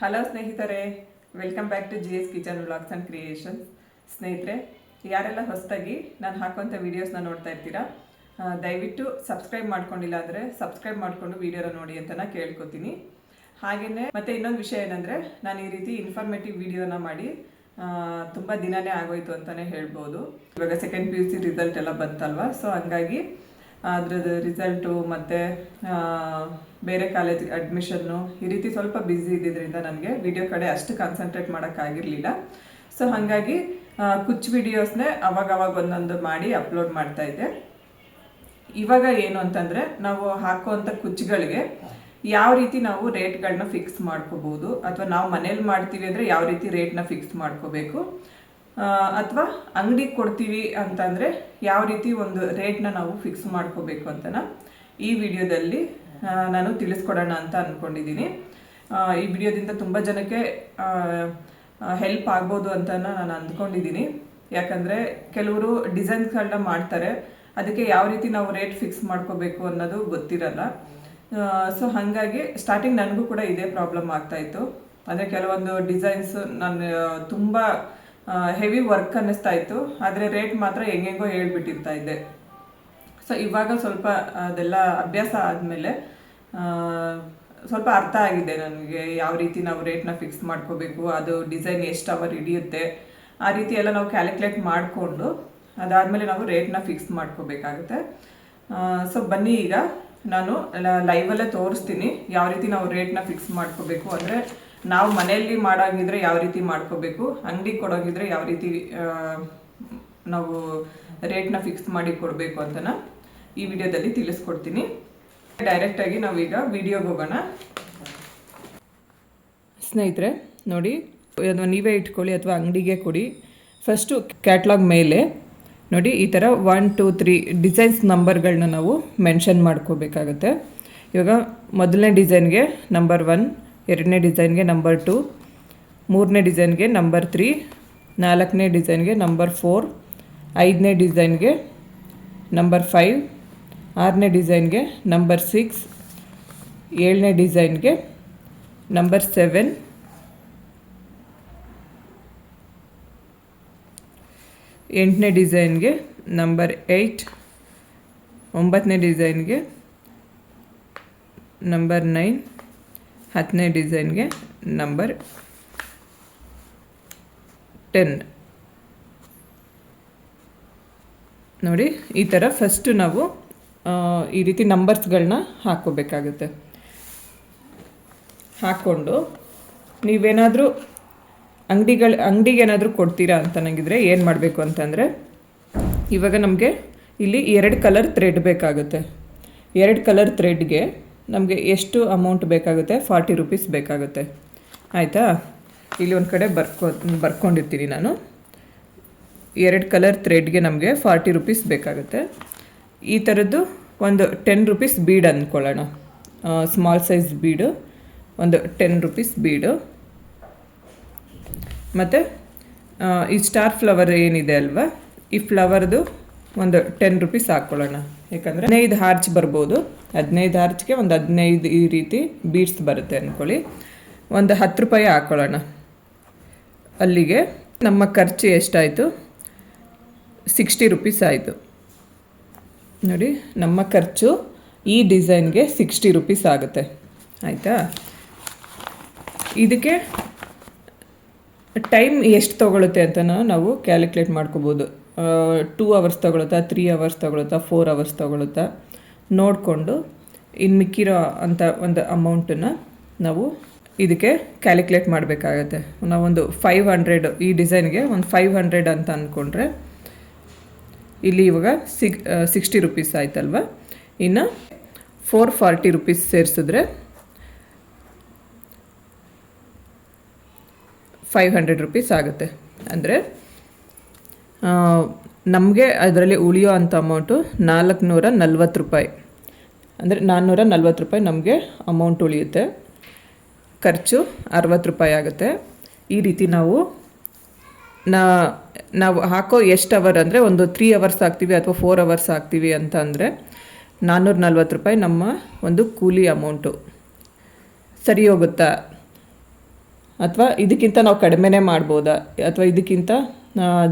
Hello ಸ್ನೇಹಿತರೆ, welcome back to G S kitchen vlogs and creations. ಸ್ನೇಹಿತರೆ, ಯಾರೆಲ್ಲ ಹೊಸದಾಗಿ ನಾನು ಹಾಕುವಂಥ ವೀಡಿಯೋಸ್ನ ನೋಡ್ತಾ ಇರ್ತೀರಾ ದಯವಿಟ್ಟು ಸಬ್ಸ್ಕ್ರೈಬ್ ಮಾಡ್ಕೊಂಡಿಲ್ಲ ಅಂದರೆ ಸಬ್ಸ್ಕ್ರೈಬ್ ಮಾಡಿಕೊಂಡು ವೀಡಿಯೋನ ನೋಡಿ ಅಂತ ನಾನು ಕೇಳ್ಕೊತೀನಿ. ಹಾಗೆಯೇ ಮತ್ತು ಇನ್ನೊಂದು ವಿಷಯ ಏನಂದರೆ, ನಾನು ಈ ರೀತಿ ಇನ್ಫಾರ್ಮೇಟಿವ್ ವೀಡಿಯೋನ ಮಾಡಿ ತುಂಬ ದಿನನೇ ಆಗೋಯ್ತು ಅಂತಲೇ ಹೇಳ್ಬೋದು. ಇವಾಗ second P U C result ಎಲ್ಲ ಬಂತಲ್ವ? ಸೊ ಹಂಗಾಗಿ ಅದ್ರದ್ದು ರಿಸಲ್ಟು ಮತ್ತು ಬೇರೆ ಕಾಲೇಜ್ ಅಡ್ಮಿಷನ್ನು ಈ ರೀತಿ ಸ್ವಲ್ಪ ಬ್ಯುಸಿ ಇದ್ದಿದ್ದರಿಂದ ನನಗೆ ವಿಡಿಯೋ ಕಡೆ ಅಷ್ಟು ಕಾನ್ಸಂಟ್ರೇಟ್ ಮಾಡೋಕ್ಕಾಗಿರಲಿಲ್ಲ ಸೊ ಹಾಗಾಗಿ ಕುಚ್ ವಿಡಿಯೋಸ್ನೇ ಅವಾಗ ಅವಾಗ ಒಂದೊಂದು ಮಾಡಿ ಅಪ್ಲೋಡ್ ಮಾಡ್ತಾ ಇದ್ದೆ. ಇವಾಗ ಏನು ಅಂತಂದರೆ, ನಾವು ಹಾಕುವಂಥ ಕುಚ್ಚುಗಳಿಗೆ ಯಾವ ರೀತಿ ನಾವು ರೇಟ್ಗಳನ್ನ ಫಿಕ್ಸ್ ಮಾಡ್ಕೋಬೋದು, ಅಥವಾ ನಾವು ಮನೇಲಿ ಮಾಡ್ತೀವಿ ಅಂದರೆ ಯಾವ ರೀತಿ ರೇಟ್ನ ಫಿಕ್ಸ್ ಮಾಡ್ಕೋಬೇಕು ಅಥವಾ ಅಂಗಡಿಗೆ ಕೊಡ್ತೀವಿ ಅಂತಂದರೆ ಯಾವ ರೀತಿ ಒಂದು ರೇಟ್ನ ನಾವು ಫಿಕ್ಸ್ ಮಾಡ್ಕೋಬೇಕು ಅಂತನ ಈ ವಿಡಿಯೋದಲ್ಲಿ ನಾನು ತಿಳಿಸ್ಕೊಡೋಣ ಅಂತ ಅಂದ್ಕೊಂಡಿದ್ದೀನಿ ಈ ವಿಡಿಯೋದಿಂದ ತುಂಬ ಜನಕ್ಕೆ ಹೆಲ್ಪ್ ಆಗ್ಬೋದು ಅಂತ ನಾನು ಅಂದ್ಕೊಂಡಿದ್ದೀನಿ. ಯಾಕಂದರೆ ಕೆಲವರು ಡಿಸೈನ್ಸ್ಗಳನ್ನ ಮಾಡ್ತಾರೆ. ಅದಕ್ಕೆ ಯಾವ ರೀತಿ ನಾವು ರೇಟ್ ಫಿಕ್ಸ್ ಮಾಡ್ಕೋಬೇಕು ಅನ್ನೋದು ಗೊತ್ತಿರಲ್ಲ. ಸೊ ಹಾಗಾಗಿ ಸ್ಟಾರ್ಟಿಂಗ್ ನನಗೂ ಕೂಡ ಇದೇ ಪ್ರಾಬ್ಲಮ್ ಆಗ್ತಾಯಿತ್ತು ಅಂದರೆ ಕೆಲವೊಂದು ಡಿಸೈನ್ಸ್ ನಾನು ತುಂಬ ಹೆವಿ ವರ್ಕ್ ಅನ್ನಿಸ್ತಾ ಇತ್ತು. ಆದರೆ ರೇಟ್ ಮಾತ್ರ ಹೆಂಗೆಂಗೋ ಹೇಳ್ಬಿಟ್ಟಿರ್ತಾ ಇದ್ದೆ. ಸೊ ಇವಾಗ ಸ್ವಲ್ಪ ಅದೆಲ್ಲ ಅಭ್ಯಾಸ ಆದಮೇಲೆ ಸ್ವಲ್ಪ ಅರ್ಥ ಆಗಿದೆ ನನಗೆ ಯಾವ ರೀತಿ ನಾವು ರೇಟ್ನ ಫಿಕ್ಸ್ ಮಾಡ್ಕೋಬೇಕು, ಅದು ಡಿಸೈನ್ ಎಷ್ಟು ಅವರ್ ಹಿಡಿಯುತ್ತೆ, ಆ ರೀತಿ ಎಲ್ಲ ನಾವು ಕ್ಯಾಲ್ಕುಲೇಟ್ ಮಾಡಿಕೊಂಡು, ಅದಾದಮೇಲೆ ನಾವು ರೇಟ್ನ ಫಿಕ್ಸ್ ಮಾಡ್ಕೋಬೇಕಾಗುತ್ತೆ. ಸೊ ಬನ್ನಿ ಈಗ, ನಾನು ಲೈವಲ್ಲೇ ತೋರಿಸ್ತೀನಿ ಯಾವ ರೀತಿ ನಾವು ರೇಟ್ನ ಫಿಕ್ಸ್ ಮಾಡ್ಕೋಬೇಕು, ಅಂದರೆ ನಾವು ಮನೆಯಲ್ಲಿ ಮಾಡೋಂಗಿದ್ರೆ ಯಾವ ರೀತಿ ಮಾಡ್ಕೋಬೇಕು, ಅಂಗಡಿ ಕೊಡೋಂಗಿದ್ರೆ ಯಾವ ರೀತಿ ನಾವು ರೇಟ್ನ ಫಿಕ್ಸ್ ಮಾಡಿ ಕೊಡಬೇಕು ಅಂತನ. ಈ ವಿಡಿಯೋದಲ್ಲಿ ತಿಳಿಸ್ಕೊಡ್ತೀನಿ. ಡೈರೆಕ್ಟಾಗಿ ನಾವೀಗ ವಿಡಿಯೋಗೆ ಹೋಗೋಣ. ಸ್ನೇಹಿತರೆ, ನೋಡಿ ಅಥವಾ ನೀವೇ ಇಟ್ಕೊಳ್ಳಿ ಅಥವಾ ಅಂಗಡಿಗೆ ಕೊಡಿ. ಫಸ್ಟು ಕ್ಯಾಟ್ಲಾಗ್ ಮೇಲೆ, ನೋಡಿ, ಈ ಥರ ಒನ್ ಟೂ ತ್ರೀ ಡಿಸೈನ್ಸ್ ನಂಬರ್ಗಳನ್ನ ನಾವು ಮೆನ್ಷನ್ ಮಾಡ್ಕೋಬೇಕಾಗತ್ತೆ. ಇವಾಗ ಮೊದಲನೇ ಡಿಸೈನ್ಗೆ ನಂಬರ್ ಒನ್ ಎರಡನೇ ಡಿಸೈನ್ಗೆ ನಂಬರ್ ಟು ಮೂರನೇ ಡಿಸೈನ್ಗೆ ನಂಬರ್ ತ್ರೀ ನಾಲ್ಕನೇ ಡಿಸೈನ್ಗೆ ನಂಬರ್ ಫೋರ್ ಐದನೇ ಡಿಸೈನ್ಗೆ ನಂಬರ್ ಫೈವ್ ಆರನೇ ಡಿಸೈನ್ಗೆ ನಂಬರ್ ಸಿಕ್ಸ್, ಏಳನೇ ಡಿಸೈನ್ಗೆ ನಂಬರ್ ಸೆವೆನ್. ಎಂಟನೇ ಡಿಸೈನ್ಗೆ ನಂಬರ್ ಏಯ್ಟ್, ಒಂಬತ್ತನೇ ಡಿಸೈನ್ಗೆ ನಂಬರ್ ನೈನ್, ಹತ್ತನೇ ಡಿಸೈನ್ಗೆ ನಂಬರ್ ಟೆನ್. ನೋಡಿ, ಈ ಥರ ಫಸ್ಟು ನಾವು ಈ ರೀತಿ ನಂಬರ್ಸ್ಗಳನ್ನ ಹಾಕ್ಕೋಬೇಕಾಗುತ್ತೆ. ಹಾಕ್ಕೊಂಡು ನೀವೇನಾದರೂ ಅಂಗಡಿಗಳು, ಅಂಗಡಿಗೆ ಏನಾದರೂ ಕೊಡ್ತೀರಾ ಅಂತ ನನಗಿದ್ರೆ ಏನು ಮಾಡಬೇಕು ಅಂತಂದರೆ, ಇವಾಗ ನಮಗೆ ಇಲ್ಲಿ ಎರಡು ಕಲರ್ ಥ್ರೆಡ್ ಬೇಕಾಗುತ್ತೆ. ಎರಡು ಕಲರ್ ಥ್ರೆಡ್ಗೆ ನಮಗೆ ಎಷ್ಟು ಅಮೌಂಟ್ ಬೇಕಾಗುತ್ತೆ? ಫಾರ್ಟಿ ರುಪೀಸ್ ಬೇಕಾಗುತ್ತೆ. ಆಯಿತಾ? ಇಲ್ಲಿ ಒಂದು ಕಡೆ ಬರ್ಕೊ, ಬರ್ಕೊಂಡಿರ್ತೀನಿ ನಾನು. ಎರಡು ಕಲರ್ ಥ್ರೆಡ್ಗೆ ನಮಗೆ ಫಾರ್ಟಿ ರುಪೀಸ್ ಬೇಕಾಗುತ್ತೆ. ಈ ಥರದ್ದು ಒಂದು ಟೆನ್ ರುಪೀಸ್ ಬೀಡ್ ಅಂದ್ಕೊಳ್ಳೋಣ. ಸ್ಮಾಲ್ ಸೈಜ್ ಬೀಡು ಒಂದು ಟೆನ್ ರುಪೀಸ್ ಬೀಡು ಮತ್ತು ಈ ಸ್ಟಾರ್ ಫ್ಲವರ್ ಏನಿದೆ ಅಲ್ವಾ? ಈ ಫ್ಲವರ್ದು ಒಂದು ಟೆನ್ ರುಪೀಸ್ ಹಾಕ್ಕೊಳ್ಳೋಣ. ಯಾಕಂದರೆ ಹದಿನೈದು ಹಾರ್ಚ್ ಬರ್ಬೋದು. ಹದಿನೈದು ಹಾರ್ಚ್ಗೆ ಒಂದು ಹದಿನೈದು ಈ ರೀತಿ ಬೀಡ್ಸ್ ಬರುತ್ತೆ ಅಂದ್ಕೊಳ್ಳಿ ಒಂದು ಹತ್ತು ರೂಪಾಯಿ ಹಾಕ್ಕೊಳ್ಳೋಣ. ಅಲ್ಲಿಗೆ ನಮ್ಮ ಖರ್ಚು ಎಷ್ಟಾಯಿತು? ಸಿಕ್ಸ್ಟಿ ರುಪೀಸ್ ಆಯಿತು. ನೋಡಿ, ನಮ್ಮ ಖರ್ಚು ಈ ಡಿಸೈನ್ಗೆ ಸಿಕ್ಸ್ಟಿ ರುಪೀಸ್ ಆಗುತ್ತೆ. ಆಯಿತಾ? ಇದಕ್ಕೆ ಟೈಮ್ ಎಷ್ಟು ತೊಗೊಳುತ್ತೆ ಅಂತ ನಾವು ಕ್ಯಾಲ್ಕುಲೇಟ್ ಮಾಡ್ಕೋಬೋದು. ಟೂ ಅವರ್ಸ್ ತೊಗೊಳುತ್ತಾ, ತ್ರೀ ಅವರ್ಸ್ ತೊಗೊಳುತ್ತಾ, ಫೋರ್ ಅವರ್ಸ್ ತೊಗೊಳುತ್ತಾ ನೋಡಿಕೊಂಡು ಇನ್ನು ಮಿಕ್ಕಿರೋ ಅಂಥ ಒಂದು ಅಮೌಂಟನ್ನು ನಾವು ಇದಕ್ಕೆ ಕ್ಯಾಲ್ಕುಲೇಟ್ ಮಾಡಬೇಕಾಗತ್ತೆ. ನಾವೊಂದು ಫೈವ್ ಹಂಡ್ರೆಡ್ ಈ ಡಿಸೈನ್ಗೆ ಒಂದು ಫೈವ್ ಹಂಡ್ರೆಡ್ ಅಂತ ಅಂದ್ಕೊಂಡ್ರೆ ಇಲ್ಲಿ ಇವಾಗ ಸಿಗ್ ಸಿಕ್ಸ್ಟಿ ರುಪೀಸ್ ಆಯ್ತಲ್ವ? ಇನ್ನು ಫೋರ್ ಫಾರ್ಟಿ ರುಪೀಸ್ ಸೇರಿಸಿದ್ರೆ ಫೈವ್ ಹಂಡ್ರೆಡ್ ರುಪೀಸ್ ಆಗುತ್ತೆ. ಅಂದರೆ ನಮಗೆ ಅದರಲ್ಲಿ ಉಳಿಯೋ ಅಂಥ ಅಮೌಂಟು ನಾಲ್ಕುನೂರ ನಲ್ವತ್ತು ರೂಪಾಯಿ. ಅಂದರೆ ನಾನ್ನೂರ ನಲ್ವತ್ತು ರೂಪಾಯಿ ನಮಗೆ ಅಮೌಂಟ್ ಉಳಿಯುತ್ತೆ. ಖರ್ಚು ಅರವತ್ತು ರೂಪಾಯಿ ಆಗುತ್ತೆ. ಈ ರೀತಿ ನಾವು ನಾ, ನಾವು ಹಾಕೋ ಎಷ್ಟು ಅವರ್ ಅಂದರೆ ಒಂದು ತ್ರೀ ಅವರ್ಸ್ ಹಾಕ್ತೀವಿ ಅಥವಾ ಫೋರ್ ಅವರ್ಸ್ ಹಾಕ್ತೀವಿ ಅಂತ ಅಂದರೆ ನಾನ್ನೂರ ನಲ್ವತ್ತು ರೂಪಾಯಿ ನಮ್ಮ ಒಂದು ಕೂಲಿ ಅಮೌಂಟು ಸರಿ ಹೋಗುತ್ತಾ? ಅಥವಾ ಇದಕ್ಕಿಂತ ನಾವು ಕಡಿಮೆನೇ ಮಾಡ್ಬೋದಾ? ಅಥವಾ ಇದಕ್ಕಿಂತ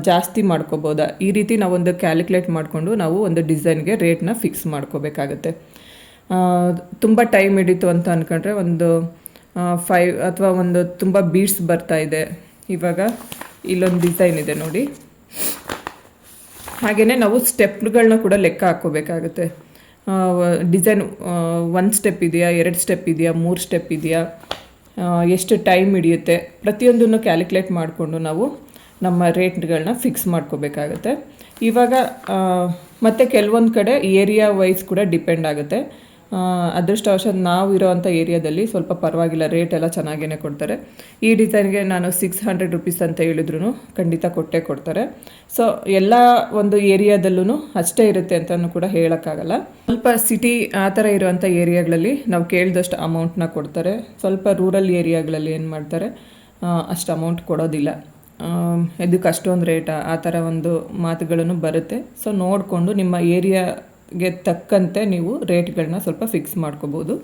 ಜಾಸ್ತಿ ಮಾಡ್ಕೋಬೋದಾ? ಈ ರೀತಿ ನಾವೊಂದು ಕ್ಯಾಲ್ಕುಲೇಟ್ ಮಾಡಿಕೊಂಡು ನಾವು ಒಂದು ಡಿಸೈನ್ಗೆ ರೇಟ್ನ ಫಿಕ್ಸ್ ಮಾಡ್ಕೋಬೇಕಾಗತ್ತೆ. ತುಂಬ ಟೈಮ್ ಹಿಡಿತು ಅಂತ ಅಂದ್ಕೊಂಡ್ರೆ ಒಂದು ಫೈವ್ ಅಥವಾ ಒಂದು ತುಂಬ ಬೀಡ್ಸ್ ಬರ್ತಾ ಇದೆ. ಇವಾಗ ಇಲ್ಲೊಂದು ಡಿಸೈನ್ ಇದೆ ನೋಡಿ. ಹಾಗೆಯೇ ನಾವು ಸ್ಟೆಪ್ಗಳನ್ನ ಕೂಡ ಲೆಕ್ಕ ಹಾಕೋಬೇಕಾಗುತ್ತೆ ಡಿಸೈನ್ ಒಂದು ಸ್ಟೆಪ್ ಇದೆಯಾ, ಎರಡು ಸ್ಟೆಪ್ ಇದೆಯಾ, ಮೂರು ಸ್ಟೆಪ್ ಇದೆಯಾ ಎಷ್ಟು ಟೈಮ್ ಹಿಡಿಯುತ್ತೆ, ಪ್ರತಿಯೊಂದನ್ನು ಕ್ಯಾಲ್ಕುಲೇಟ್ ಮಾಡಿಕೊಂಡು ನಾವು ನಮ್ಮ ರೇಟ್ಗಳನ್ನ ಫಿಕ್ಸ್ ಮಾಡ್ಕೋಬೇಕಾಗುತ್ತೆ. ಇವಾಗ ಮತ್ತು ಕೆಲವೊಂದು ಕಡೆ ಏರಿಯಾ ವೈಸ್ ಕೂಡ ಡಿಪೆಂಡ್ ಆಗುತ್ತೆ. ಅದೃಷ್ಟವಶಾತ್ ನಾವು ಇರೋವಂಥ ಏರಿಯಾದಲ್ಲಿ ಸ್ವಲ್ಪ ಪರವಾಗಿಲ್ಲ ರೇಟ್ ಎಲ್ಲ ಚೆನ್ನಾಗೇ ಕೊಡ್ತಾರೆ. ಈ ಡಿಸೈನ್ಗೆ ನಾನು ಸಿಕ್ಸ್ ಹಂಡ್ರೆಡ್ ರುಪೀಸ್ ಅಂತ ಹೇಳಿದ್ರು ಖಂಡಿತ ಕೊಟ್ಟೇ ಕೊಡ್ತಾರೆ. ಸೊ ಎಲ್ಲ ಒಂದು ಏರಿಯಾದಲ್ಲೂ ಅಷ್ಟೇ ಇರುತ್ತೆ ಅಂತಲೂ ಕೂಡ ಹೇಳೋಕ್ಕಾಗಲ್ಲ. ಸ್ವಲ್ಪ ಸಿಟಿ ಆ ಥರ ಇರುವಂಥ ಏರಿಯಾಗಳಲ್ಲಿ ನಾವು ಕೇಳಿದಷ್ಟು ಅಮೌಂಟ್ನ ಕೊಡ್ತಾರೆ. ಸ್ವಲ್ಪ ರೂರಲ್ ಏರಿಯಾಗಳಲ್ಲಿ ಏನು ಮಾಡ್ತಾರೆ ಅಷ್ಟು ಅಮೌಂಟ್ ಕೊಡೋದಿಲ್ಲ. ಇದಕ್ಕೆ ಅಷ್ಟೊಂದು ರೇಟ ಆ ಥರ ಒಂದು ಮಾತುಗಳನ್ನು ಬರುತ್ತೆ. ಸೊ ನೋಡಿಕೊಂಡು ನಿಮ್ಮ ಏರಿಯಾಗೆ ತಕ್ಕಂತೆ ನೀವು ರೇಟ್ಗಳನ್ನ ಸ್ವಲ್ಪ ಫಿಕ್ಸ್ ಮಾಡ್ಕೋಬೋದು.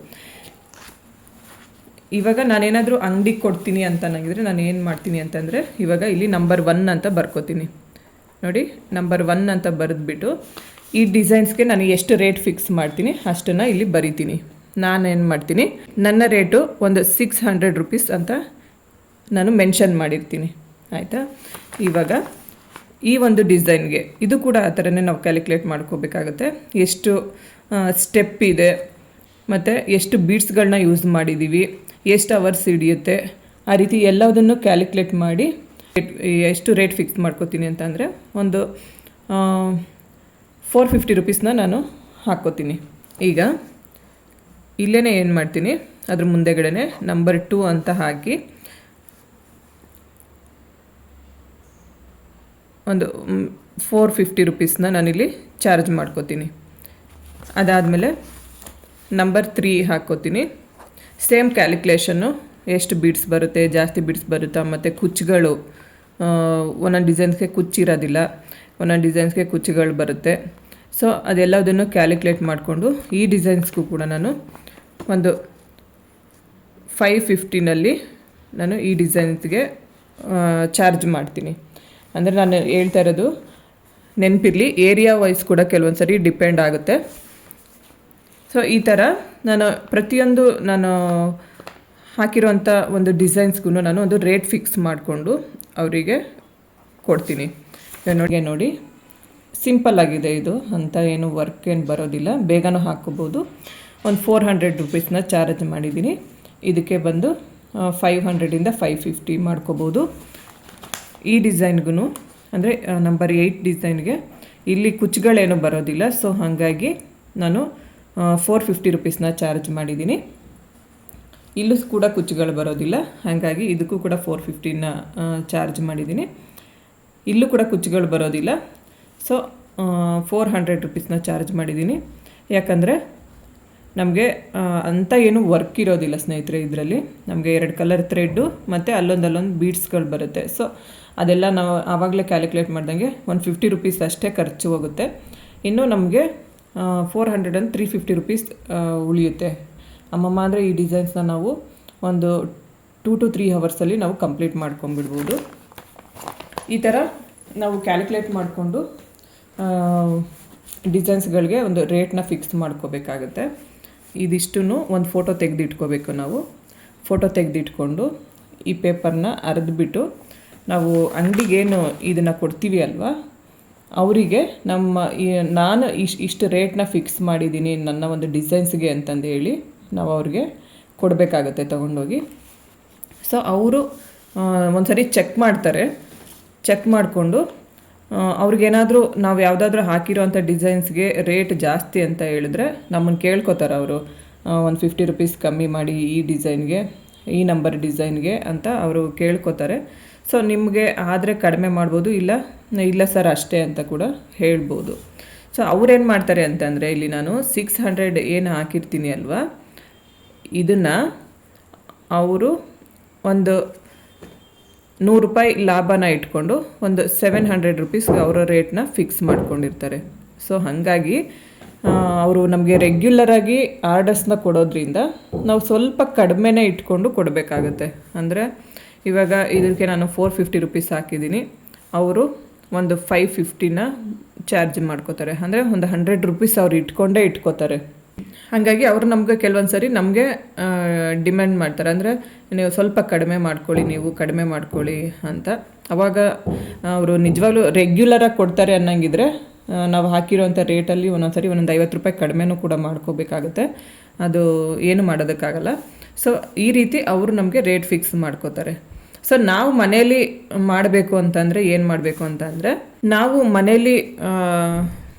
ಇವಾಗ ನಾನೇನಾದರೂ ಅಂಗಡಿಗೆ ಕೊಡ್ತೀನಿ ಅಂತ ನನಗಿದ್ರೆ ನಾನು ಏನು ಮಾಡ್ತೀನಿ ಅಂತಂದರೆ ಇವಾಗ ಇಲ್ಲಿ ನಂಬರ್ ಒನ್ ಅಂತ ಬರ್ಕೋತೀನಿ. ನೋಡಿ ನಂಬರ್ ಒನ್ ಅಂತ ಬರೆದ್ಬಿಟ್ಟು ಈ ಡಿಸೈನ್ಸ್ಗೆ ನಾನು ಎಷ್ಟು ರೇಟ್ ಫಿಕ್ಸ್ ಮಾಡ್ತೀನಿ ಅಷ್ಟನ್ನು ಇಲ್ಲಿ ಬರಿತೀನಿ. ನಾನೇನು ಮಾಡ್ತೀನಿ, ನನ್ನ ರೇಟು ಒಂದು ಸಿಕ್ಸ್ ಹಂಡ್ರೆಡ್ ರುಪೀಸ್ ಅಂತ ನಾನು ಮೆನ್ಷನ್ ಮಾಡಿರ್ತೀನಿ. ಆಯಿತಾ? ಇವಾಗ ಈ ಒಂದು ಡಿಸೈನ್ಗೆ ಇದು ಕೂಡ ಆ ಥರನೇ ನಾವು ಕ್ಯಾಲ್ಕುಲೇಟ್ ಮಾಡ್ಕೋಬೇಕಾಗುತ್ತೆ. ಎಷ್ಟು ಸ್ಟೆಪ್ ಇದೆ, ಮತ್ತು ಎಷ್ಟು ಬೀಡ್ಸ್ಗಳನ್ನ ಯೂಸ್ ಮಾಡಿದ್ದೀವಿ ಎಷ್ಟು ಅವರ್ಸ್ ಹಿಡಿಯುತ್ತೆ, ಆ ರೀತಿ ಎಲ್ಲದನ್ನು ಕ್ಯಾಲ್ಕುಲೇಟ್ ಮಾಡಿ ಎಷ್ಟು ರೇಟ್ ಫಿಕ್ಸ್ ಮಾಡ್ಕೋತೀನಿ ಅಂತಂದರೆ ಒಂದು ಫೋರ್ ಫಿಫ್ಟಿ ರುಪೀಸ್ನ ನಾನು ಹಾಕ್ಕೋತೀನಿ. ಈಗ ಇಲ್ಲೇ ಏನು ಮಾಡ್ತೀನಿ ಅದ್ರ ಮುಂದೆಗಡೆ ನಂಬರ್ ಟೂ ಅಂತ ಹಾಕಿ ಒಂದು ಫೋರ್ ಫಿಫ್ಟಿ ರುಪೀಸ್ನ ನಾನಿಲ್ಲಿ ಚಾರ್ಜ್ ಮಾಡ್ಕೋತೀನಿ. ಅದಾದಮೇಲೆ ನಂಬರ್ ತ್ರೀ ಹಾಕ್ಕೋತೀನಿ. ಸೇಮ್ ಕ್ಯಾಲ್ಕುಲೇಷನ್ನು ಎಷ್ಟು ಬೀಡ್ಸ್ ಬರುತ್ತೆ, ಜಾಸ್ತಿ ಬೀಡ್ಸ್ ಬರುತ್ತಾ, ಮತ್ತು ಕುಚ್ಚುಗಳು ಒಂದೊಂದು ಡಿಸೈನ್ಸ್ಗೆ ಕುಚ್ಚಿರೋದಿಲ್ಲ, ಒಂದೊಂದು ಡಿಸೈನ್ಸ್ಗೆ ಕುಚ್ಚುಗಳು ಬರುತ್ತೆ. ಸೊ ಅದೆಲ್ಲದನ್ನು ಕ್ಯಾಲ್ಕುಲೇಟ್ ಮಾಡಿಕೊಂಡು ಈ ಡಿಸೈನ್ಸ್ಗೂ ಕೂಡ ನಾನು ಒಂದು ಫೈವ್ ಫಿಫ್ಟಿನಲ್ಲಿ ನಾನು ಈ ಡಿಸೈನ್ಸ್ಗೆ ಚಾರ್ಜ್ ಮಾಡ್ತೀನಿ. ಅಂದರೆ ನಾನು ಹೇಳ್ತಾ ಇರೋದು, ನೆನಪಿರಲಿ ಏರಿಯಾ ವೈಸ್ ಕೂಡ ಕೆಲವೊಂದು ಸರಿ ಡಿಪೆಂಡ್ ಆಗುತ್ತೆ. ಸೊ ಈ ಥರ ನಾನು ಪ್ರತಿಯೊಂದು ನಾನು ಹಾಕಿರೋಂಥ ಒಂದು ಡಿಸೈನ್ಸ್ಗೂ ನಾನು ಒಂದು ರೇಟ್ ಫಿಕ್ಸ್ ಮಾಡಿಕೊಂಡು ಅವರಿಗೆ ಕೊಡ್ತೀನಿ. ನೋಡಿ ನೋಡಿ. ಸಿಂಪಲ್ ಆಗಿದೆ ಇದು. ಅಂತ ಏನು ವರ್ಕ್ ಏನು ಬರೋದಿಲ್ಲ. ಬೇಗನೂ ಹಾಕೋಬೋದು ಒಂದು ಫೋರ್ ಹಂಡ್ರೆಡ್ ರುಪೀಸ್ನ ಚಾರ್ಜ್ ಮಾಡಿದ್ದೀನಿ. ಇದಕ್ಕೆ ಬಂದು ಫೈವ್ ಹಂಡ್ರೆಡಿಂದ ಫೈವ್ ಫಿಫ್ಟಿ ಮಾಡ್ಕೋಬೋದು. ಈ ಡಿಸೈನ್ಗೂ ಅಂದರೆ ನಂಬರ್ ಏಯ್ಟ್ ಡಿಸೈನ್ಗೆ ಇಲ್ಲಿ ಕುಚ್ಚುಗಳೇನು ಬರೋದಿಲ್ಲ. ಸೊ ಹಾಗಾಗಿ ನಾನು ಫೋರ್ ಫಿಫ್ಟಿ ರುಪೀಸ್ನ ಚಾರ್ಜ್ ಮಾಡಿದ್ದೀನಿ. ಇಲ್ಲೂ ಕೂಡ ಕುಚ್ಚುಗಳು ಬರೋದಿಲ್ಲ. ಹಾಗಾಗಿ ಇದಕ್ಕೂ ಕೂಡ ಫೋರ್ ಫಿಫ್ಟಿನ ಚಾರ್ಜ್ ಮಾಡಿದ್ದೀನಿ. ಇಲ್ಲೂ ಕೂಡ ಕುಚ್ಚುಗಳು ಬರೋದಿಲ್ಲ. ಸೊ ಫೋರ್ ಹಂಡ್ರೆಡ್ ರುಪೀಸ್ನ ಚಾರ್ಜ್ ಮಾಡಿದ್ದೀನಿ. ಯಾಕಂದರೆ, ನಮಗೆ ಅಂಥ ಏನು ವರ್ಕ್ ಇರೋದಿಲ್ಲ ಸ್ನೇಹಿತರೆ ಇದರಲ್ಲಿ. ನಮಗೆ ಎರಡು ಕಲರ್ ಥ್ರೆಡ್ಡು ಮತ್ತು ಅಲ್ಲೊಂದು ಅಲ್ಲೊಂದು ಬೀಡ್ಸ್ಗಳು ಬರುತ್ತೆ. ಸೊ ಅದೆಲ್ಲ ನಾವು ಆವಾಗಲೇ ಕ್ಯಾಲ್ಕುಲೇಟ್ ಮಾಡ್ದಂಗೆ ಒಂದು ಫಿಫ್ಟಿ ರುಪೀಸ್ ಅಷ್ಟೇ ಖರ್ಚು ಹೋಗುತ್ತೆ. ಇನ್ನು ನಮಗೆ four hundred and three fifty rupees ಉಳಿಯುತ್ತೆ. ಅಮ್ಮಮ್ಮ ಅಂದರೆ ಈ ಡಿಸೈನ್ಸ್ನ ನಾವು ಒಂದು ಟೂ ಟು ತ್ರೀ ಹವರ್ಸಲ್ಲಿ ನಾವು ಕಂಪ್ಲೀಟ್ ಮಾಡ್ಕೊಂಡ್ಬಿಡ್ಬೋದು. ಈ ಥರ ನಾವು ಕ್ಯಾಲ್ಕುಲೇಟ್ ಮಾಡಿಕೊಂಡು ಡಿಸೈನ್ಸ್ಗಳಿಗೆ ಒಂದು ರೇಟ್ನ ಫಿಕ್ಸ್ ಮಾಡ್ಕೋಬೇಕಾಗುತ್ತೆ. ಇದಿಷ್ಟು ಒಂದು ಫೋಟೋ ತೆಗೆದಿಟ್ಕೋಬೇಕು ನಾವು. ಫೋಟೋ ತೆಗೆದಿಟ್ಕೊಂಡು ಈ ಪೇಪರ್ನ ಅರೆದ್ಬಿಟ್ಟು ನಾವು ಅಂಗಡಿಗೇನು ಇದನ್ನು ಕೊಡ್ತೀವಿ ಅಲ್ವಾ? ಅವರಿಗೆ ನಮ್ಮ ನಾನು ಇಶ್ ಇಷ್ಟು ರೇಟ್ನ ಫಿಕ್ಸ್ ಮಾಡಿದ್ದೀನಿ ನನ್ನ ಒಂದು ಡಿಸೈನ್ಸ್ಗೆ ಅಂತಂದು ಹೇಳಿ ನಾವು ಅವ್ರಿಗೆ ಕೊಡಬೇಕಾಗತ್ತೆ ತೊಗೊಂಡೋಗಿ. ಸೊ ಅವರು ಒಂದ್ಸರಿ ಚೆಕ್ ಮಾಡ್ತಾರೆ. ಚೆಕ್ ಮಾಡಿಕೊಂಡು ಅವ್ರಿಗೇನಾದರೂ ನಾವು ಯಾವುದಾದ್ರೂ ಹಾಕಿರೋಂಥ ಡಿಸೈನ್ಸ್ಗೆ ರೇಟ್ ಜಾಸ್ತಿ ಅಂತ ಹೇಳಿದ್ರೆ ನಮ್ಮನ್ನು ಕೇಳ್ಕೊತಾರೆ ಅವರು. ಒಂದು ಫಿಫ್ಟಿ ರುಪೀಸ್ ಕಮ್ಮಿ ಮಾಡಿ ಈ ಡಿಸೈನ್ಗೆ ಈ ನಂಬರ್ ಡಿಸೈನ್ಗೆ ಅಂತ ಅವರು ಕೇಳ್ಕೊತಾರೆ. ಸೊ ನಿಮಗೆ ಆದರೆ ಕಡಿಮೆ ಮಾಡ್ಬೋದು, ಇಲ್ಲ ಇಲ್ಲ ಸರ್ ಅಷ್ಟೇ ಅಂತ ಕೂಡ ಹೇಳ್ಬೋದು. ಸೊ ಅವ್ರೇನು ಮಾಡ್ತಾರೆ ಅಂತಂದರೆ, ಇಲ್ಲಿ ನಾನು ಸಿಕ್ಸ್ ಹಂಡ್ರೆಡ್ ಏನು ಹಾಕಿರ್ತೀನಿ ಅಲ್ವಾ? ಇದನ್ನು ಅವರು ಒಂದು ನೂರು ರೂಪಾಯಿ ಲಾಭನ ಇಟ್ಕೊಂಡು ಒಂದು ಸೆವೆನ್ ಹಂಡ್ರೆಡ್ ರುಪೀಸ್ಗೆ ಅವರ ರೇಟ್ನ ಫಿಕ್ಸ್ ಮಾಡ್ಕೊಂಡಿರ್ತಾರೆ. ಸೊ ಹಾಗಾಗಿ ಅವರು ನಮಗೆ ರೆಗ್ಯುಲರಾಗಿ ಆರ್ಡರ್ಸ್ನ ಕೊಡೋದ್ರಿಂದ ನಾವು ಸ್ವಲ್ಪ ಕಡಿಮೆನೇ ಇಟ್ಕೊಂಡು ಕೊಡಬೇಕಾಗತ್ತೆ. ಅಂದರೆ ಇವಾಗ ಇದಕ್ಕೆ ನಾನು ಫೋರ್ ಫಿಫ್ಟಿ ರುಪೀಸ್ ಹಾಕಿದ್ದೀನಿ. ಅವರು ಒಂದು ಫೈವ್ ಫಿಫ್ಟಿನ ಚಾರ್ಜ್ ಮಾಡ್ಕೋತಾರೆ. ಅಂದರೆ ಒಂದು ಹಂಡ್ರೆಡ್ ರುಪೀಸ್ ಅವ್ರು ಇಟ್ಕೊಂಡೇ ಇಟ್ಕೋತಾರೆ. ಹಾಗಾಗಿ ಅವರು ನಮಗೆ ಕೆಲವೊಂದು ಸರಿ ನಮಗೆ ಡಿಮ್ಯಾಂಡ್ ಮಾಡ್ತಾರೆ. ಅಂದರೆ ನೀವು ಸ್ವಲ್ಪ ಕಡಿಮೆ ಮಾಡ್ಕೊಳ್ಳಿ, ನೀವು ಕಡಿಮೆ ಮಾಡ್ಕೊಳ್ಳಿ ಅಂತ. ಅವಾಗ ಅವರು ನಿಜವಾಗ್ಲೂ ರೆಗ್ಯುಲರಾಗಿ ಕೊಡ್ತಾರೆ ಅನ್ನಂಗಿದ್ರೆ ನಾವು ಹಾಕಿರೋಂಥ ರೇಟಲ್ಲಿ ಒಂದೊಂದು ಸರಿ ಒಂದೊಂದು ಐವತ್ತು ರೂಪಾಯಿ ಕಡಿಮೆನೂ ಕೂಡ ಮಾಡ್ಕೋಬೇಕಾಗುತ್ತೆ. ಅದು ಏನು ಮಾಡೋದಕ್ಕಾಗಲ್ಲ. ಸೊ ಈ ರೀತಿ ಅವರು ನಮಗೆ ರೇಟ್ ಫಿಕ್ಸ್ ಮಾಡ್ಕೋತಾರೆ. ಸೊ ನಾವು ಮನೆಯಲ್ಲಿ ಮಾಡಬೇಕು ಅಂತಂದರೆ ಏನು ಮಾಡಬೇಕು ಅಂತಂದರೆ, ನಾವು ಮನೆಯಲ್ಲಿ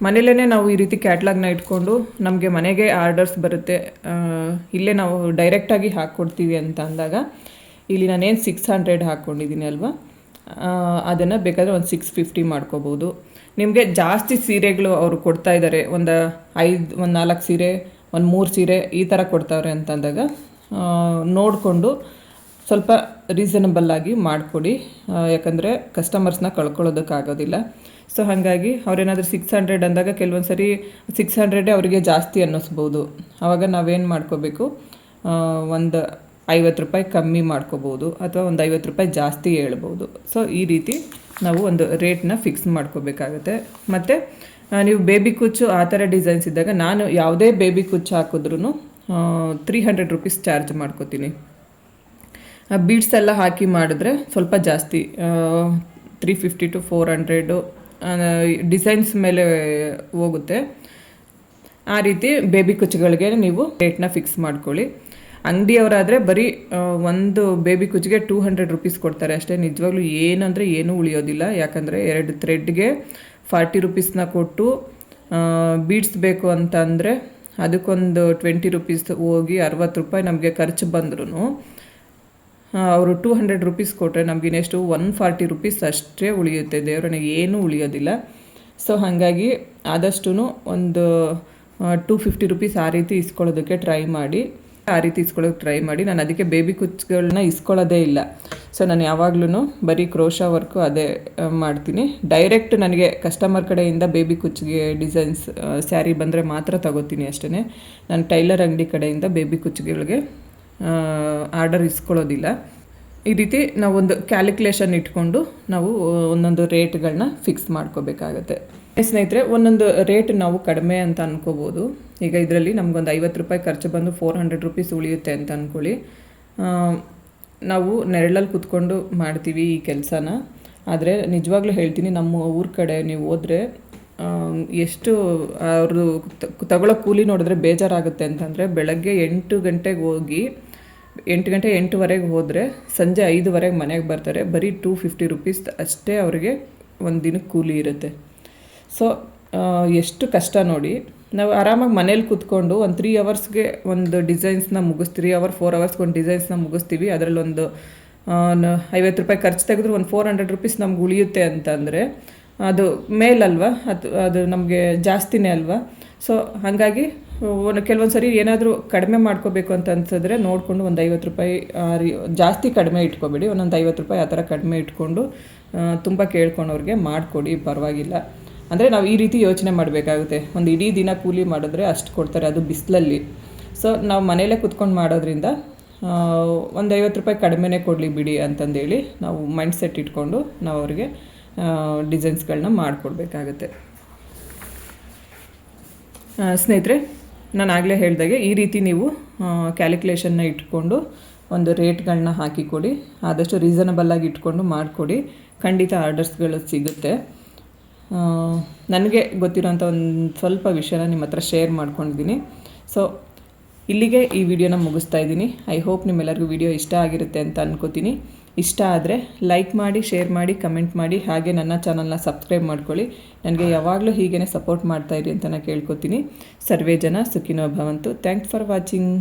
ಮನೇಲೇ ನಾವು ಈ ರೀತಿ ಕ್ಯಾಟ್ಲಾಗ್ನ ಇಟ್ಕೊಂಡು ನಮಗೆ ಮನೆಗೆ ಆರ್ಡರ್ಸ್ ಬರುತ್ತೆ. ಇಲ್ಲೇ ನಾವು ಡೈರೆಕ್ಟಾಗಿ ಹಾಕ್ಕೊಡ್ತೀವಿ ಅಂತ ಅಂದಾಗ, ಇಲ್ಲಿ ನಾನೇನು ಸಿಕ್ಸ್ ಹಂಡ್ರೆಡ್ ಹಾಕ್ಕೊಂಡಿದ್ದೀನಿ ಅಲ್ವಾ? ಅದನ್ನು ಬೇಕಾದರೆ ಒಂದು ಸಿಕ್ಸ್ ಫಿಫ್ಟಿ ಮಾಡ್ಕೋಬೋದು. ನಿಮಗೆ ಜಾಸ್ತಿ ಸೀರೆಗಳು ಅವರು ಕೊಡ್ತಾ ಇದ್ದಾರೆ ಒಂದು ಐದು, ಒಂದು ನಾಲ್ಕು ಸೀರೆ, ಒಂದು ಮೂರು ಸೀರೆ ಈ ಥರ ಕೊಡ್ತಾವ್ರೆ ಅಂತಂದಾಗ ನೋಡಿಕೊಂಡು ಸ್ವಲ್ಪ ರೀಸನಬಲ್ ಆಗಿ ಮಾಡಿಕೊಡಿ. ಯಾಕಂದರೆ ಕಸ್ಟಮರ್ಸ್ನ ಕಳ್ಕೊಳ್ಳೋದಕ್ಕಾಗೋದಿಲ್ಲ ಸೊ ಹಾಗಾಗಿ ಅವ್ರೇನಾದರೂ ಸಿಕ್ಸ್ ಹಂಡ್ರೆಡ್ ಅಂದಾಗ ಕೆಲವೊಂದು ಸರಿ ಸಿಕ್ಸ್ ಹಂಡ್ರೆಡೇ ಅವರಿಗೆ ಜಾಸ್ತಿ ಅನ್ನಿಸ್ಬೋದು. ಆವಾಗ ನಾವೇನು ಮಾಡ್ಕೋಬೇಕು? ಒಂದು ಐವತ್ತು ರೂಪಾಯಿ ಕಮ್ಮಿ ಮಾಡ್ಕೋಬೋದು ಅಥವಾ ಒಂದು ಐವತ್ತು ರೂಪಾಯಿ ಜಾಸ್ತಿ ಹೇಳ್ಬೋದು. ಸೊ ಈ ರೀತಿ ನಾವು ಒಂದು ರೇಟ್ನ ಫಿಕ್ಸ್ ಮಾಡ್ಕೋಬೇಕಾಗತ್ತೆ. ಮತ್ತು ನೀವು ಬೇಬಿ ಕುಚ್ಚು ಆ ಥರ ಡಿಸೈನ್ಸ್ ಇದ್ದಾಗ ನಾನು ಯಾವುದೇ ಬೇಬಿ ಕುಚ್ಚು ಹಾಕಿದ್ರೂ ತ್ರೀ ಹಂಡ್ರೆಡ್ ರುಪೀಸ್ ಚಾರ್ಜ್ ಮಾಡ್ಕೋತೀನಿ. ಬೀಡ್ಸ್ ಎಲ್ಲ ಹಾಕಿ ಮಾಡಿದ್ರೆ ಸ್ವಲ್ಪ ಜಾಸ್ತಿ three fifty to four hundred designs ಮೇಲೆ ಹೋಗುತ್ತೆ. ಆ ರೀತಿ ಬೇಬಿ ಕುಚ್ಚುಗಳಿಗೆ ನೀವು ರೇಟ್ನ ಫಿಕ್ಸ್ ಮಾಡ್ಕೊಳ್ಳಿ. ಅಂಗಡಿಯವರಾದರೆ ಬರೀ ಒಂದು ಬೇಬಿ ಕುಚ್ಚಿಗೆ ಟೂ ಹಂಡ್ರೆಡ್ ರುಪೀಸ್ ಕೊಡ್ತಾರೆ. ಅಷ್ಟೇ ನಿಜವಾಗ್ಲೂ ಏನಂದರೆ ಏನೂ ಉಳಿಯೋದಿಲ್ಲ. ಯಾಕಂದರೆ ಎರಡು ಥ್ರೆಡ್ಗೆ ಫಾರ್ಟಿ ರುಪೀಸ್ನ ಕೊಟ್ಟು ಬೀಡ್ಸ್ ಬೇಕು ಅಂತ ಅಂದರೆ ಅದಕ್ಕೊಂದು ಟ್ವೆಂಟಿ ರುಪೀಸ್ ಹೋಗಿ ಅರವತ್ತು ರೂಪಾಯಿ ನಮಗೆ ಖರ್ಚು ಬಂದ್ರೂ ಅವರು ಟೂ ಹಂಡ್ರೆಡ್ ರುಪೀಸ್ ಕೊಟ್ಟರೆ ನಮಗಿನ್ನೆಷ್ಟು ಒನ್ ಫಾರ್ಟಿ ರುಪೀಸ್ ಅಷ್ಟೇ ಉಳಿಯುತ್ತೆ. ದೇವರನ್ನ ಏನೂ ಉಳಿಯೋದಿಲ್ಲ. ಸೊ ಹಾಗಾಗಿ ಆದಷ್ಟು ಒಂದು ಟೂ ಫಿಫ್ಟಿ ರುಪೀಸ್ ಆ ರೀತಿ ಇಸ್ಕೊಳ್ಳೋದಕ್ಕೆ ಟ್ರೈ ಮಾಡಿ. ಆ ರೀತಿ ಇಸ್ಕೊಳ್ಳೋಕೆ ಟ್ರೈ ಮಾಡಿ. ನಾನು ಅದಕ್ಕೆ ಬೇಬಿ ಕುಚ್ಚುಗಳನ್ನ ಇಸ್ಕೊಳ್ಳೋದೇ ಇಲ್ಲ. ಸೊ ನಾನು ಯಾವಾಗ್ಲೂ ಬರೀ ಕ್ರೋಶಾ ವರ್ಕು ಅದೇ ಮಾಡ್ತೀನಿ. ಡೈರೆಕ್ಟ್ ನನಗೆ ಕಸ್ಟಮರ್ ಕಡೆಯಿಂದ ಬೇಬಿ ಕುಚ್ಚಿಗೆ ಡಿಸೈನ್ಸ್ ಸ್ಯಾರಿ ಬಂದರೆ ಮಾತ್ರ ತಗೋತೀನಿ ಅಷ್ಟೇ ನಾನು ಟೈಲರ್ ಅಂಗಡಿ ಕಡೆಯಿಂದ ಬೇಬಿ ಕುಚ್ಚುಗಳಿಗೆ ಆರ್ಡರ್ ಇಸ್ಕೊಳ್ಳೋದಿಲ್ಲ. ಈ ರೀತಿ ನಾವೊಂದು ಕ್ಯಾಲ್ಕುಲೇಷನ್ ಇಟ್ಕೊಂಡು ನಾವು ಒಂದೊಂದು ರೇಟ್ಗಳನ್ನ ಫಿಕ್ಸ್ ಮಾಡ್ಕೋಬೇಕಾಗತ್ತೆ. ಸ್ನೇಹಿತರೆ, ಒಂದೊಂದು ರೇಟ್ ನಾವು ಕಡಿಮೆ ಅಂತ ಅನ್ಕೋಬೋದು. ಈಗ ಇದರಲ್ಲಿ ನಮಗೊಂದು ಐವತ್ತು ರೂಪಾಯಿ ಖರ್ಚು ಬಂದು ಫೋರ್ ಹಂಡ್ರೆಡ್ ರುಪೀಸ್ ಉಳಿಯುತ್ತೆ ಅಂತ ಅಂದ್ಕೊಳ್ಳಿ ನಾವು ನೆರಳಲ್ಲಿ ಕುತ್ಕೊಂಡು ಮಾಡ್ತೀವಿ ಈ ಕೆಲಸನ. ಆದರೆ ನಿಜವಾಗ್ಲೂ ಹೇಳ್ತೀನಿ, ನಮ್ಮ ಊರ ಕಡೆ ನೀವು ಹೋದರೆ ಎಷ್ಟು ಅವರು ತಗೊಳ್ಳೋ ಕೂಲಿ ನೋಡಿದ್ರೆ ಬೇಜಾರಾಗುತ್ತೆ ಅಂತಂದರೆ ಬೆಳಗ್ಗೆ ಎಂಟು ಗಂಟೆಗೆ ಹೋಗಿ ಎಂಟು ಗಂಟೆ ಎಂಟುವರೆಗೆ ಹೋದರೆ ಸಂಜೆ ಐದುವರೆಗೆ ಮನೆಗೆ ಬರ್ತಾರೆ. ಬರೀ ಟೂ ಫಿಫ್ಟಿ ರುಪೀಸ್ ಅಷ್ಟೇ ಅವರಿಗೆ ಒಂದು ದಿನಕ್ಕೆ ಕೂಲಿ ಇರುತ್ತೆ. ಸೊ ಎಷ್ಟು ಕಷ್ಟ ನೋಡಿ. ನಾವು ಆರಾಮಾಗಿ ಮನೇಲಿ ಕೂತ್ಕೊಂಡು ಒಂದು ತ್ರೀ ಅವರ್ಸ್ಗೆ ಒಂದು ಡಿಸೈನ್ಸ್ನ ಮುಗಿಸ್ತೀವಿ. ತ್ರೀ ಅವರ್ ಫೋರ್ ಅವರ್ಸ್ಗೆ ಒಂದು ಡಿಸೈನ್ಸ್ನ ಮುಗಿಸ್ತೀವಿ. ಅದರಲ್ಲೊಂದು ಐವತ್ತು ರೂಪಾಯಿ ಖರ್ಚು ತೆಗೆದ್ರೆ ಒಂದು ಫೋರ್ ಹಂಡ್ರೆಡ್ ರುಪೀಸ್ ನಮ್ಗೆ ಉಳಿಯುತ್ತೆ ಅಂತಂದರೆ ಅದು ಮೇಲಲ್ವಾ? ಅದು ಅದು ನಮಗೆ ಜಾಸ್ತಿನೇ ಅಲ್ವಾ? ಸೊ ಹಾಗಾಗಿ ಕೆಲವೊಂದು ಸರಿ ಏನಾದರೂ ಕಡಿಮೆ ಮಾಡ್ಕೋಬೇಕು ಅಂತ ಅನ್ಸಿದ್ರೆ ನೋಡಿಕೊಂಡು ಒಂದು ಐವತ್ತು ರೂಪಾಯಿ ಜಾಸ್ತಿ ಕಡಿಮೆ ಇಟ್ಕೊಬೇಡಿ. ಒಂದೊಂದು ಐವತ್ತು ರೂಪಾಯಿ ಆ ಥರ ಕಡಿಮೆ ಇಟ್ಕೊಂಡು ತುಂಬ ಕೇಳ್ಕೊಂಡವ್ರಿಗೆ ಮಾಡಿಕೊಡಿ, ಪರವಾಗಿಲ್ಲ. ಅಂದರೆ ನಾವು ಈ ರೀತಿ ಯೋಚನೆ ಮಾಡಬೇಕಾಗುತ್ತೆ. ಒಂದು ಇಡೀ ದಿನ ಕೂಲಿ ಮಾಡಿದ್ರೆ ಅಷ್ಟು ಕೊಡ್ತಾರೆ ಅದು ಬಿಸಿಲಲ್ಲಿ. ಸೊ ನಾವು ಮನೆಯಲ್ಲೇ ಕುತ್ಕೊಂಡು ಮಾಡೋದ್ರಿಂದ ಒಂದು ಐವತ್ತು ರೂಪಾಯಿ ಕಡಿಮೆನೇ ಕೊಡಲಿ ಬಿಡಿ ಅಂತಂದೇಳಿ ನಾವು ಮೈಂಡ್ ಸೆಟ್ ಇಟ್ಕೊಂಡು ನಾವು ಅವ್ರಿಗೆ ಡಿಸೈನ್ಸ್ಗಳನ್ನ ಮಾಡಿಕೊಡ್ಬೇಕಾಗುತ್ತೆ. ಸ್ನೇಹಿತರೆ ನಾನು ಆಗಲೇ ಹೇಳಿದಾಗೆ, ಈ ರೀತಿ ನೀವು ಕ್ಯಾಲ್ಕುಲೇಷನ್ನ ಇಟ್ಕೊಂಡು ಒಂದು ರೇಟ್ಗಳನ್ನ ಹಾಕಿಕೊಡಿ, ಆದಷ್ಟು ರೀಸನಬಲ್ ಆಗಿ ಇಟ್ಕೊಂಡು ಮಾಡಿಕೊಡಿ. ಖಂಡಿತ ಆರ್ಡರ್ಸ್ಗಳು ಸಿಗುತ್ತೆ. ನನಗೆ ಗೊತ್ತಿರೋಂಥ ಒಂದು ಸ್ವಲ್ಪ ವಿಷಯನ ನಿಮ್ಮ ಹತ್ರ ಶೇರ್ ಮಾಡ್ಕೊಂಡಿದ್ದೀನಿ. ಸೊ ಇಲ್ಲಿಗೆ ಈ ವಿಡಿಯೋನ ಮುಗಿಸ್ತಾ ಇದ್ದೀನಿ. ಐ ಹೋಪ್ ನಿಮ್ಮೆಲ್ಲರಿಗೂ ವಿಡಿಯೋ ಇಷ್ಟ ಆಗಿರುತ್ತೆ ಅಂತ ಅನ್ಕೋತೀನಿ. ಇಷ್ಟ ಆದರೆ ಲೈಕ್ ಮಾಡಿ ಶೇರ್ ಮಾಡಿ ಕಮೆಂಟ್ ಮಾಡಿ, ಹಾಗೆ ನನ್ನ ಚಾನಲ್ನ ಸಬ್ಸ್ಕ್ರೈಬ್ ಮಾಡ್ಕೊಳ್ಳಿ. ನನಗೆ ಯಾವಾಗಲೂ ಹೀಗೇ ಸಪೋರ್ಟ್ ಮಾಡ್ತಾಯಿರಿ ಅಂತ ನಾನು ಕೇಳ್ಕೊತೀನಿ. ಸರ್ವೇ ಜನ ಸುಖಿನೋ ಭವಂತು. Thanks for watching